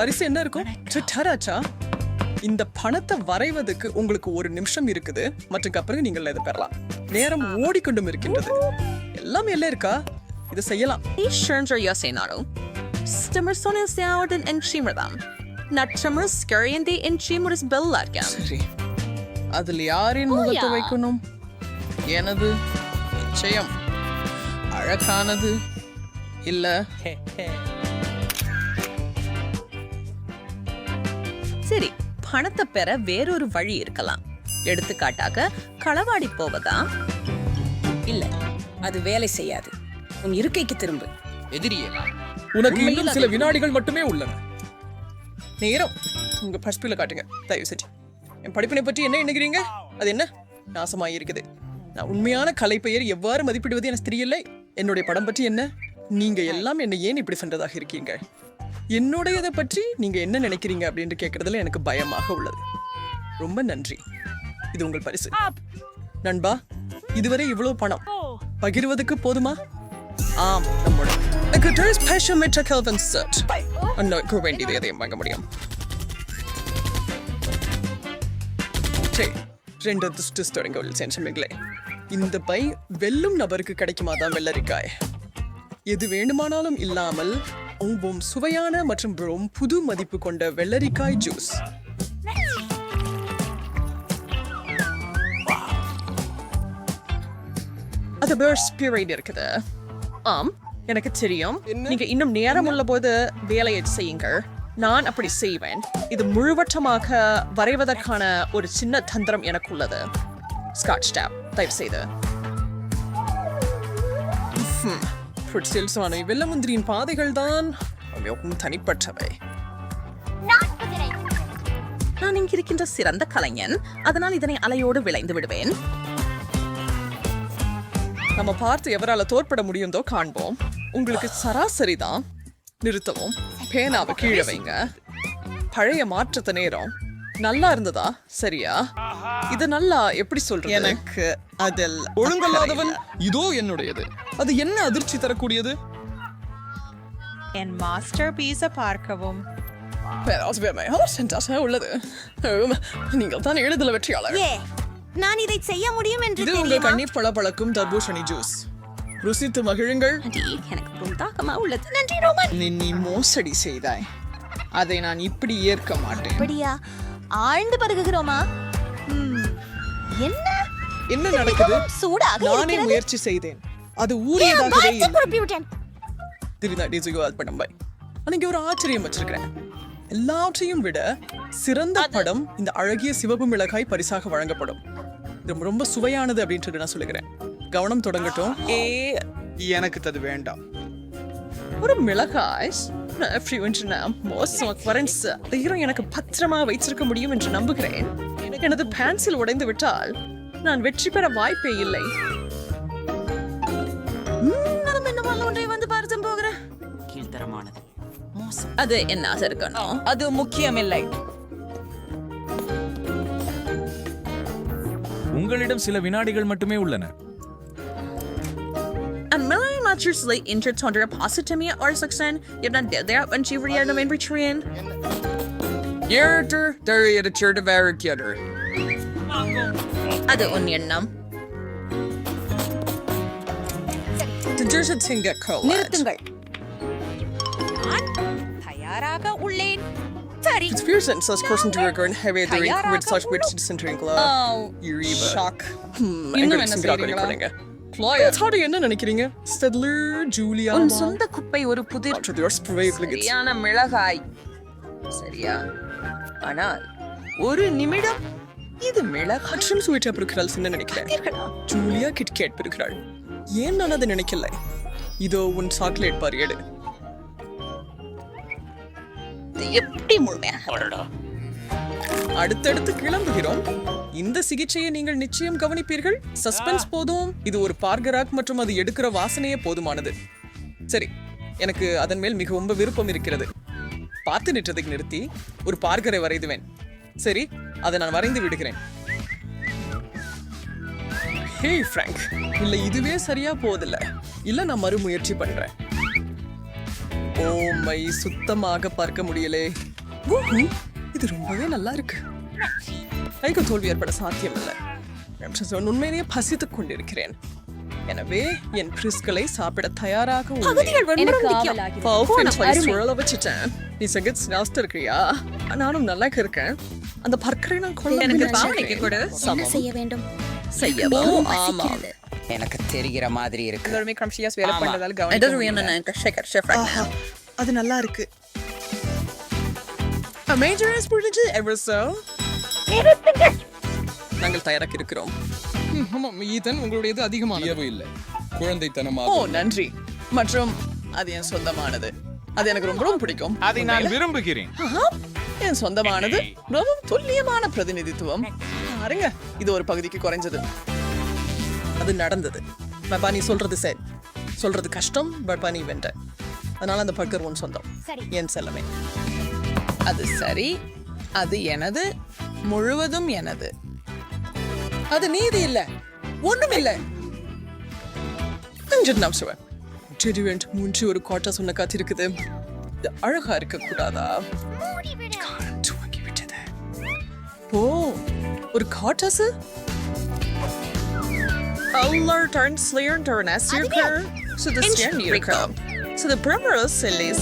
பரிசு என்ன இருக்கும்? ட்விட்டராச்சா இந்த பணத்தை வரைவதற்கு உங்களுக்கு ஒரு நிமிஷம் இருக்குது. மற்றும் அப்புறம் நீங்கள் இதை பெறலாம். நேரம் ஓடிக்கொண்டும் இருக்கின்றது. எல்லாம் எல்லாம் இருக்கா? இதை செய்யலாம். Sånn jeg ser den en skimmer dem. Nattsommer skøyen de en skimmers bellarken. சரி. அதில் யாரின் முகத்தை ஓயா. வைக்கணும்? எனது? நிச்சயம். அழகானது? இல்ல? சரி பணத்தை பெற வேறொரு வழி இருக்கலாம். எடுத்துக்காட்டாக களவாடி போவதா? இல்ல அது வேலை செய்யாது. உன் இருக்கைக்கு திரும்பு. எதிரியே. உனக்கு இன்னும் சில வினாடிகள் மட்டுமே உள்ளன. நேரம். உங்க பர்ஸ்பில காட்டுங்க. தயவு செஞ்சு. என் படிப்பினை பற்றி என்ன எண்ணுகிறீங்க? அது என்ன? நாசமாயி இருக்குது நான் உண்மையான கலை பெயர் எவ்வாறு மதிப்பிடுவது எனக்கு தெரியலை என்னுடைய படம் பற்றி என்ன? நீங்க எல்லாம் என்னை ஏன் இப்படி சென்றதாக இருக்கீங்க? என்னுடையதை பற்றி நீங்க என்ன நினைக்கிறீங்க அப்படின்னு கேட்கறதுல எனக்கு பயமாக உள்ளது. ரொம்ப நன்றி. இது உங்கள் பரிசு. நண்பா இதுவரை இவ்வளவு பணம் பகிர்வதற்கு போதுமா? ஆம் நம்மோட எனக்கு ட்ரெஸ் பேஷன் மெட்ர கெல்வன் சர்ட் அண்ணாக்கு வேண்டியது எதையும் வாங்க முடியும். சரி ரெண்டு துஷ்டு தொடங்கவில் சென்றமிகளே இந்த பை வெல்லும் நபருக்கு கிடைக்குமா தான் வெள்ளரிக்காய். எது வேண்டுமானாலும் இல்லாமல் ரொம்பவும் சுவையான மற்றும் ரொம்ப புது மதிப்பு கொண்ட வெள்ளரிக்காய் ஜூஸ் அது பேர் ஸ்பிரைட் இருக்குது. ஆம் எனக்கு தெரியும். நீங்க இன்னும் நேரம் உள்ள போது வேலையை செய்யுங்கள். நான் அப்படி செய்வேன். இது முழுவட்டமாக வரைவதற்கான ஒரு சின்ன தந்திரம் எனக்கு உள்ளது ஸ்காட்ச் டேப் தயவு செய்து ஃபுட்ஸ்டில்ஸான வெள்ளமுந்திரியின் பாதைகள் தான் மிகவும் தனிப்பட்டவை. நான் இங்கு இருக்கின்ற சிறந்த கலைஞன். அதனால் இதனை அலையோடு விளைந்து விடுவேன். நம்ம பார்த்து எவரால தோற்பட முடியுந்தோ காண்போம். உங்களுக்கு சராசரி தான் நிறுத்தவும். பேனாவை கீழே வைங்க. பழைய மாற்றத்த நேரம். நல்லா இருந்ததா சரியா? இது நல்லா எப்படி சொல்றது? எனக்கு அதில் ஒழுங்கல்லாதவன் இதோ என்னுடையது. அது என்ன அதிர்ச்சி தரக்கூடியது? என் மாஸ்டர் பீஸை பார்க்கவும் உள்ளது? நீங்கள் தான் எழுதல வெற்றியாளர். நான் இதை செய்ய முடியும் என்று இது உங்கள் கண்ணீர் பளபளக்கும் தர்பூசணி ஜூஸ். ருசித்து மகிழுங்கள். எனக்கு புந்தாக்கமா உள்ளது. நன்றி ரோமன். நீ மோசடி செய்தாய். அதை நான் இப்படி ஏற்க மாட்டேன். ஆழ்ந்து பருகுகிறோமா? என்ன? என்ன நடக்குது? சூடாக நானே. முயற்சி செய்தேன். அது ஊறியதாகவே வாய்ச்ச இல்லை. குழப்பி விட்டேன் திருநா டிசுகோ அது படம் பாய். அன்னைக்கு ஒரு ஆச்சரியம் வச்சிருக்கிறேன். எல்லாவற்றையும் விட சிறந்த படம் இந்த அழகிய சிவப்பு மிளகாய் பரிசாக வழங்கப்படும். இது ரொம்ப சுவையானது அப்படின்ட்டு நான் சொல்லுகிறேன் கவனம் தொடங்கட்டும். ஏ எனக்கு அது வேண்டாம். ஒரு மிளகாய் nephew என்று நான் மோசம் வரேன் தைரம் எனக்கு பத்திரமா வைத்திருக்க முடியும் என்று நம்புகிறேன். எனது பேன்சில் உடைந்து விட்டால் நான் வெற்றி பெற வாய்ப்பே இல்லை. அது என்ன இருக்கணும் அது முக்கியமில்லை. உங்களிடம் சில வினாடிகள் மட்டுமே உள்ளன. Archer's late injured Tondra Positomy or Suxen, Yabnan Dedea, and Chivaria Domain Retrian. Yerter, Daria the Church of Arakiater. Ada Unyernam. The Jersey Tinga College. 나라가 올린 자리. It's fierce and such person into a grand heavy the ring, red slash witch to centering glove. Oh, Yuriba. Shock. Hmm, and good to see you, sorry என்ன நினைக்கிறீங்க Staedtler Julia உன் சொந்த குப்பை ஒரு புதிர். சரியான மிளகாய். சரியா? ஆனால் ஒரு நிமிடம் இது மிளகாய். அச்சம் சுவைட்டா பெருக்கிறாள் என்ன நினைக்கிறேன். ஜூலியா கிட்கேட் பெருக்கிறாள். ஏன் நான் அதை நினைக்கல? இதோ உன் சாக்லேட் பார் எடு. இது எப்படி முழுமையாக? அடுத்தடுத்து கிளம்புகிறோம். இந்த சிகிச்சையை நீங்கள் நிச்சயம் கவனிப்பீர்கள். சஸ்பென்ஸ் போதும். இது ஒரு பார்கராக் மற்றும் அது எடுக்கிற வாசனையே போதுமானது. சரி எனக்கு அதன் மேல் மிக ரொம்ப விருப்பம் இருக்கிறது. பார்த்து நிற்றதை நிறுத்தி ஒரு பார்கரை வரைதுவேன் சரி அதை நான் வரைந்து விடுகிறேன். Hey Frank. இல்ல இதுவே சரியா போதில்ல இல்ல நான் மறுமுயற்சி பண்றேன். ஓ மை சுத்தமாக பார்க்க முடியலே. இது ரொம்பவே நல்லா இருக்கு. கைக்கு தோல்வி ஏற்பட சாத்தியமில்லை. நான் உண்மையிலேயே பசித்துக் கொண்டிருக்கிறேன். எனவே என் பிரிஸ்களை சாப்பிட தயாராக சுழல வச்சுட்டேன். நீ செகண்ட் நாஸ்டா இருக்கிறியா நானும் நல்லா இருக்கேன். அந்த பர்க்கரை நான் கொள்ள எனக்கு கொடு. செய்ய வேண்டும்? செய்யவா ஆமாம் எனக்கு தெரிகிற மாதிரி இருக்கு. எல்லாருமே கிரம்ஷியாஸ் வேலை ஆமா. பண்றதால It கவனிக்க. அது நல்லா இருக்கு. Major முடிஞ்சு ever so நாங்கள் தயாராக இருக்கிறோம். ஆமாம் ஈதன் உங்களுடையது அதிகமானது. தேவையில்லை குழந்தைத்தனமாக ஓ நன்றி. மற்றும் அது என் சொந்தமானது. அது எனக்கு ரொம்ப ரொம்ப பிடிக்கும். அதை நான் விரும்புகிறேன். என் சொந்தமானது. ரொம்பவும் துல்லியமான பிரதிநிதித்துவம். பாருங்க இது ஒரு பகுதிக்கு குறைஞ்சது. அது நடந்தது. பப்பா நீ சொல்றது சரி. சொல்றது கஷ்டம் பப்பா நீ வென்ற. அதனால அந்த பர்கர் உன் சொந்தம். என் செல்லமே. அது சரி அது எனது முழுவதும் எனது. அது நீதி இல்ல ஒண்ணும் இல்ல. கொஞ்சம் நிமிஷம் ட்ரீட்மெண்ட் மூன்று ஒரு கோட்டை சொன்ன காத்திருக்குது அழகா இருக்க கூடாதா? துவங்கி விட்டது. ஓ ஒரு காட்டஸ் Aller turns as your car. So the near car. So the primrose sillies.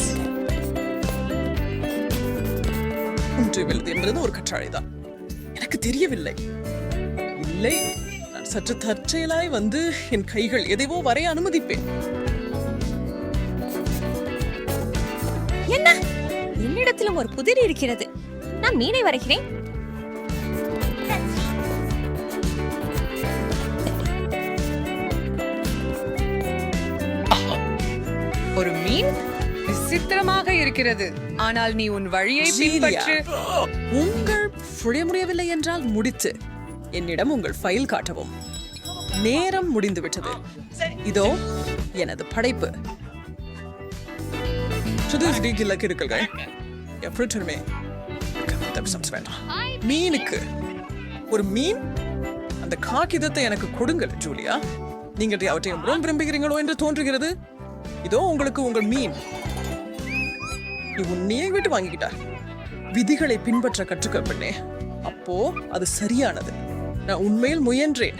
ஒன்று வெல்து என்பது ஒரு கற்றாழைதான். எனக்கு தெரியவில்லை. இல்லை நான் சற்று தற்செயலாய் வந்து என் கைகள் எதைவோ வரைய அனுமதிப்பேன். என்ன? என்னிடத்திலும் ஒரு புதிர் இருக்கிறது. நான் மீனை வரைகிறேன். ஒரு மீன்? விசித்திரமாக இருக்கிறது. ஆனால் நீ உன் வழியை. பின்பற்று. உங்கள் புரிய முடியவில்லை என்றால் முடித்து. என்னிடம் உங்கள் ஃபைல் காட்டவும். நேரம் முடிந்து விட்டது இதோ எனது படைப்பு. கிழக்கிருக்கள் எப்படிமே மீனுக்கு. ஒரு மீன்? அந்த காகிதத்தை எனக்கு கொடுங்கள் ஜூலியா. நீங்கள் அவற்றை ரொம்ப விரும்புகிறீங்களோ என்று தோன்றுகிறது. இதோ உங்களுக்கு உங்கள் மீன். நீ உன்னையே விட்டு வாங்கிக்கிட்டார் விதிகளை பின்பற்ற கற்றுக்க பெண்ணே. அப்போ அது சரியானது. நான் உண்மையில் முயன்றேன்.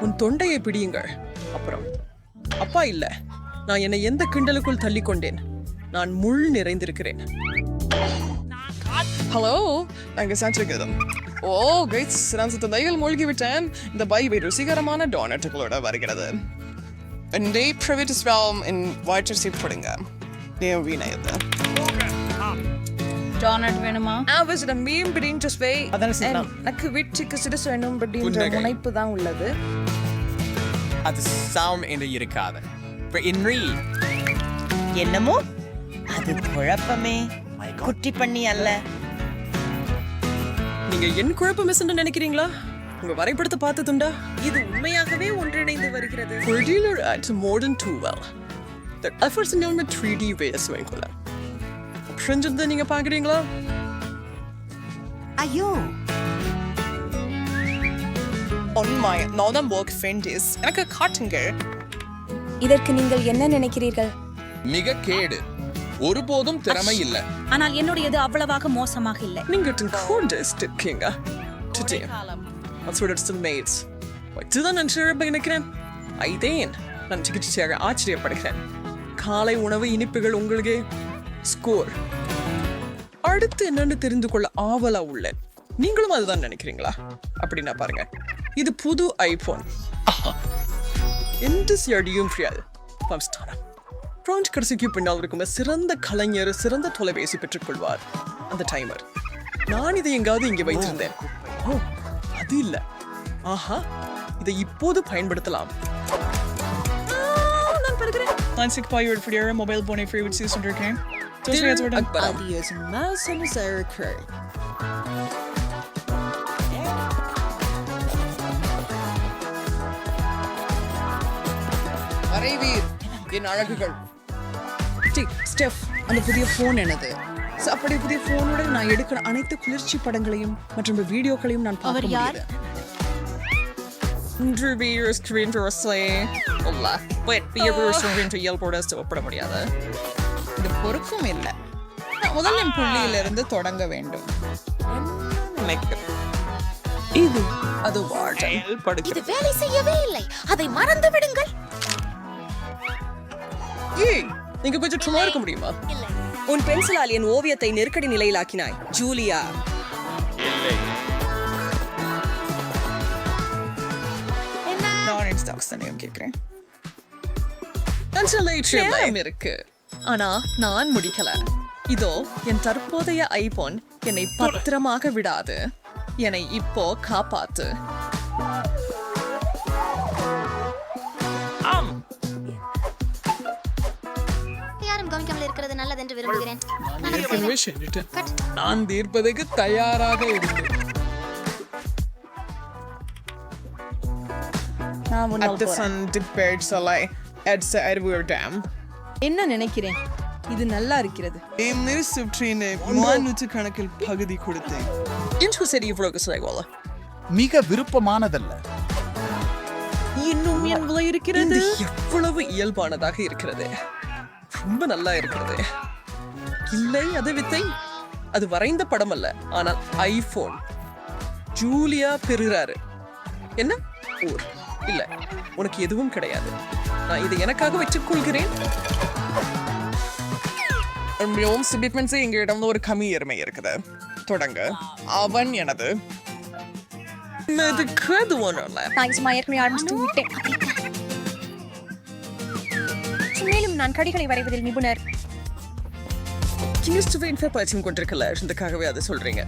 உன் தொண்டையை பிடியுங்கள். அப்புறம் அப்பா இல்ல. நான் என்னை எந்த கிண்டலுக்குள் தள்ளி கொண்டேன் நான் முள் நிறைந்திருக்கிறேன். ஹலோ நாங்க சாச்சிருக்கிறோம் ஓ கைட்ஸ் நான் சித்த தைகள் மூழ்கி விட்டேன் இந்த பைவை ருசிகரமான டோனட்டுகளோட வருகிறது. Day private swam in water cheap போடுங்க. நீ வீணாயது Donut வேணுமா? அவசர மீன் அதானே சொன்னான். எனக்கு வீட்டுக்கு சிறு வேண்டும் அப்படின்ற. முனைப்பு தான் உள்ளது. அது சாம் என்று இருக்காது. என்னமோ? அது குழப்பமே. குட்டி பண்ணி அல்ல. நீங்க என் குழப்பம் மிஸ் நினைக்கிறீங்களா? உங்க வரைபடத்தை பார்த்ததுண்டா? இது உண்மையாகவே ஒன்றிணைந்து வருகிறது. Than too well. The efforts in with 3D ways வைக்கல புரிஞ்சது நீங்க பாக்குறீங்களா? ஐயோ. On my northern work friend is எனக்கு காட்டுங்க இதற்கு நீங்கள் என்ன நினைக்கிறீர்கள்? மிக கேடு. ஒருபோதும் திறமை இல்லை. ஆனால் என்னுடையது அவ்வளவாக மோசமாக இல்லை. நீங்க contest இருக்கீங்க today. that's what it's the mates. இதுதான் நான் சிறப்பாக நினைக்கிறேன். ஐதேன். நான் சிகிச்சையாக ஆச்சரியப்படுகிறேன். காலை உணவு இனிப்புகள் உங்களுக்கு. ஸ்கோர் அடுத்து என்னன்னு தெரிந்து கொள்ள ஆவலா உள்ளேன். நீங்களும் அதுதான் நினைக்கிறீங்களா? அப்படின்னா பாருங்க. இது புது ஐபோன் எந்த சியடியும் ஃப்ரீயாது பிரான்ச் கடைசிக்கு பின்னால் இருக்கும் சிறந்த கலைஞர் சிறந்த தொலைபேசி பெற்றுக்கொள்வார் அந்த டைமர் நான் இதை எங்காவது இங்கே வைத்திருந்தேன். ஓ அது இல்ல. ஆஹா இதை இப்போது பயன்படுத்தலாம். நான் பெறுகிறேன் நான் சிக் பாயோட ஃப்ரீயாக mobile போனை ஃப்ரீ விட் சீசன் இருக்கேன் அக்பரம். வரைவீர் என் அழகுகள் ஸ்டெஃப் அந்த புதிய ஃபோன் எனது So, அப்படி புதிய ஃபோனோட நான் எடுக்கிற அனைத்து குளிர்ச்சி படங்களையும் மற்றும் வீடியோக்களையும் நான் பார்க்க அவர் யார்? முடியுது இன்டர்வியூ ஸ்கிரீன் ரோஸ்லே இல்ல பட் வியர்ஸ் ஸ்கிரீன் இயல்போட ஒப்பிட முடியாது இது பொறுக்கும் இல்லை. நான் முதல் என் புள்ளியிலிருந்து தொடங்க வேண்டும். இது அது இது வேலை செய்யவே இல்லை. அதை மறந்து விடுங்கள். ஏய் நீங்க கொஞ்சம் சும்மா இருக்க முடியுமா? உன் பென்சிலால் என் ஓவியத்தை நெருக்கடி நிலையிலாக்கினாய். ஜூலியா. நான் இன்ஸ்டாக்ஸ் தானே கேட்குறேன் இருக்கு. ஆனா நான் முடிக்கல. இதோ என் தற்போதைய ஐபோன் என்னை பத்திரமாக விடாது. என்னை இப்போ காப்பாத்து. யாரும் கவனிக்காமல் இருக்கிறது நல்லதென்று விரும்புகிறேன். நான் தீர்ப்பதற்கு தயாராக இருந்தேன். நான் முன்னாள் At the sun depicts a lie. It's a Edward Dam. என்ன நினைக்கிறேன்? இது நல்லா இருக்கிறது. Emleri சுற்றினே மாநூற்று கணக்கில் பகுதி கொடுத்தேன். என்று சரி இவ்வளவு செய்வோல மிக விருப்பமானதல்ல. இன்னும் எவ்வளவு இருக்கிறது. எவ்வளவு இயல்பானதாக இருக்கிறது. ரொம்ப நல்லா இருக்கிறது. இல்லை அது வித்தை அது வரைந்த படம் அல்ல ஆனால் ஐபோன். ஜூலியா பெறுறாரு. என்ன? ஊர். இல்ல. உனக்கு எதுவும் கிடையாது. நான் இதை எனக்காக வச்சுக் கொள்கிறேன் மிகவும் சிபிட்மெண்ட்ஸ் எங்களிடம் ஒரு கம்மி எருமை இருக்குது. தொடங்க. அவன் எனது. அது ஒன்றும் இல்லை ஏற்கனவே விட்டேன். மேலும் நான் கடிகளை வரைவதில் நிபுணர். கிறிஸ்துவ இன்ஃபர்மேஷன் கொண்டிருக்கல. இதுக்காகவே அதை சொல்றீங்க.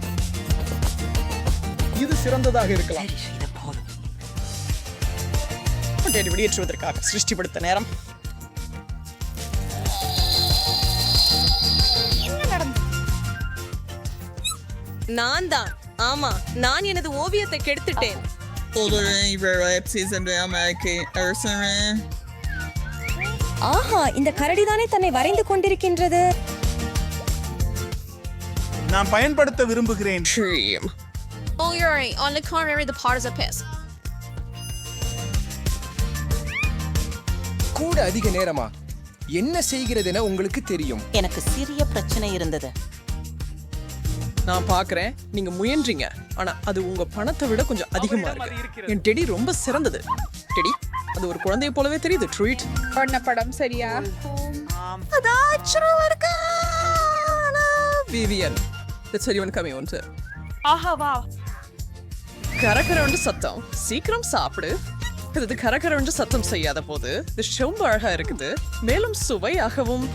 இது சிறந்ததாக இருக்கலாம். தேடி வெளியேற்றுவதற்காக சிருஷ்டிப்படுத்த நேரம். நான் தான் ஆமா நான் எனது ஓவியத்தை கெடுத்துட்டேன். ஆஹா இந்த கரடி தானே தன்னை வரைந்து கொண்டிருக்கின்றது? நான் பயன்படுத்த விரும்புகிறேன். Dream Oh, you're right. On the contrary, the part is a piss. கூட அதிக நேரமா? என்ன செய்கிறதுன உங்களுக்கு தெரியும்? எனக்கு சிறிய பிரச்சனை இருந்தது. நான் பாக்குறேன். நீங்க முயன்றீங்க. ஆனா அது உங்க பணத்தை விட கொஞ்சம் அதிகமா இருக்கு. என் டெடி ரொம்ப சிறந்தது. டெடி அது ஒரு குழந்தைய போலவே தெரியுது ட்ரீட் பண்ண படம் சரியா? விவியன் சரி ஒன் கம்மி ஒன்று. கரகரண்டு சத்தம். சீக்கிரம் சாப்பிடு. இது கரகரண்டு சத்தம் செய்யாத போது இது ரொம்ப அழகா இருக்குது. மேலும் சுவையாகவும்